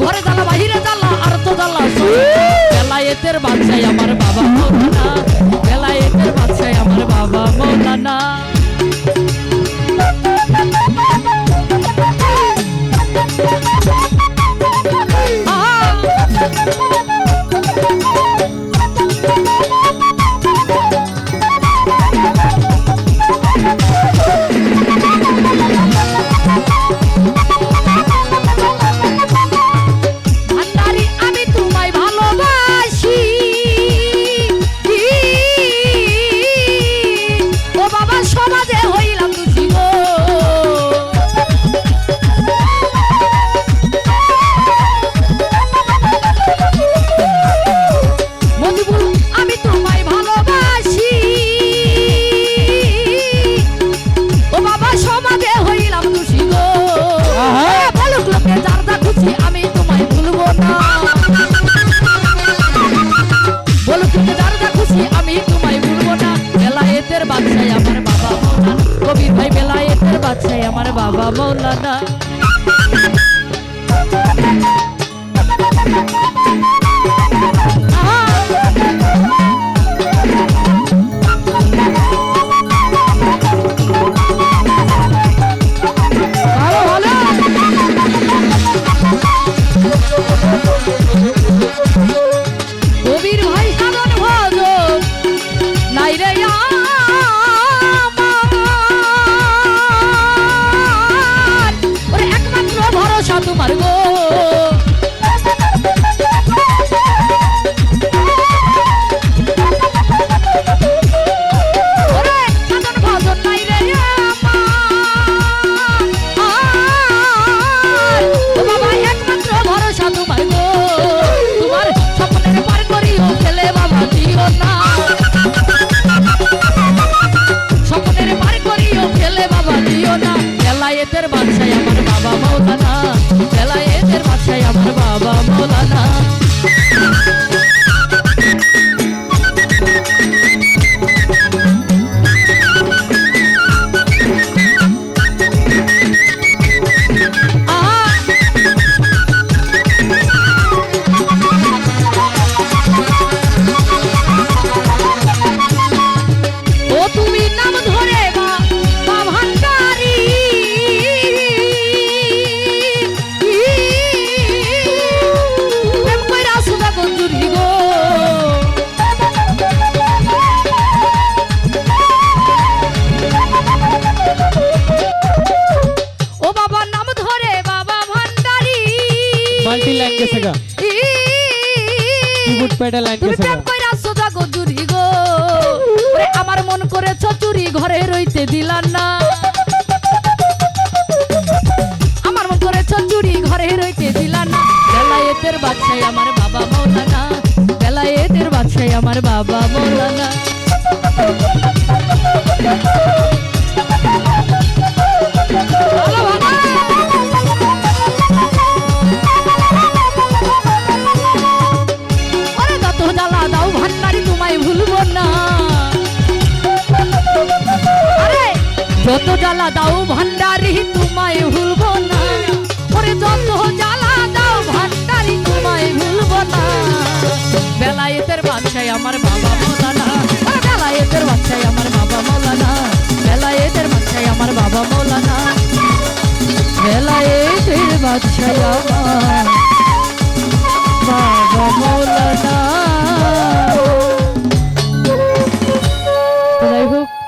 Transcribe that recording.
ঘরে জ্বালা বাহিরে জ্বালা আর তো জ্বালা। বেলায়েতের বাচ্চাই আমার বাবা। 高小姐。বাদশাই আমার বাবা মৌলানা। 바르고 গা কিবোর্ড প্যাডে লাইন গেছে গা আমার মন করেছ চুরি ঘরে রইতে দিলাম না। আমার মন করেছ চুরি ঘরে রইতে দিলাম না। বেলায়েতের বাচ্চাই আমার বাবা মৌলানা। বেলায়েতের বাচ্চাই আমার বাবা মৌলানা। যত জ্বালা দাও ভান্ডারি, তোমায় ভুলবো না। ওরে যত জ্বালা দাও ভান্ডারি, তোমায় ভুলবো না। বেলায়েতের বাদশাই আমার বাবা মৌলানা। বেলায়েতের বাদশাই আমার বাবা মৌলানা। বেলায়েতের বাদশাই আমার বাবা মৌলানা। বেলায়েতের বাদশাই আমার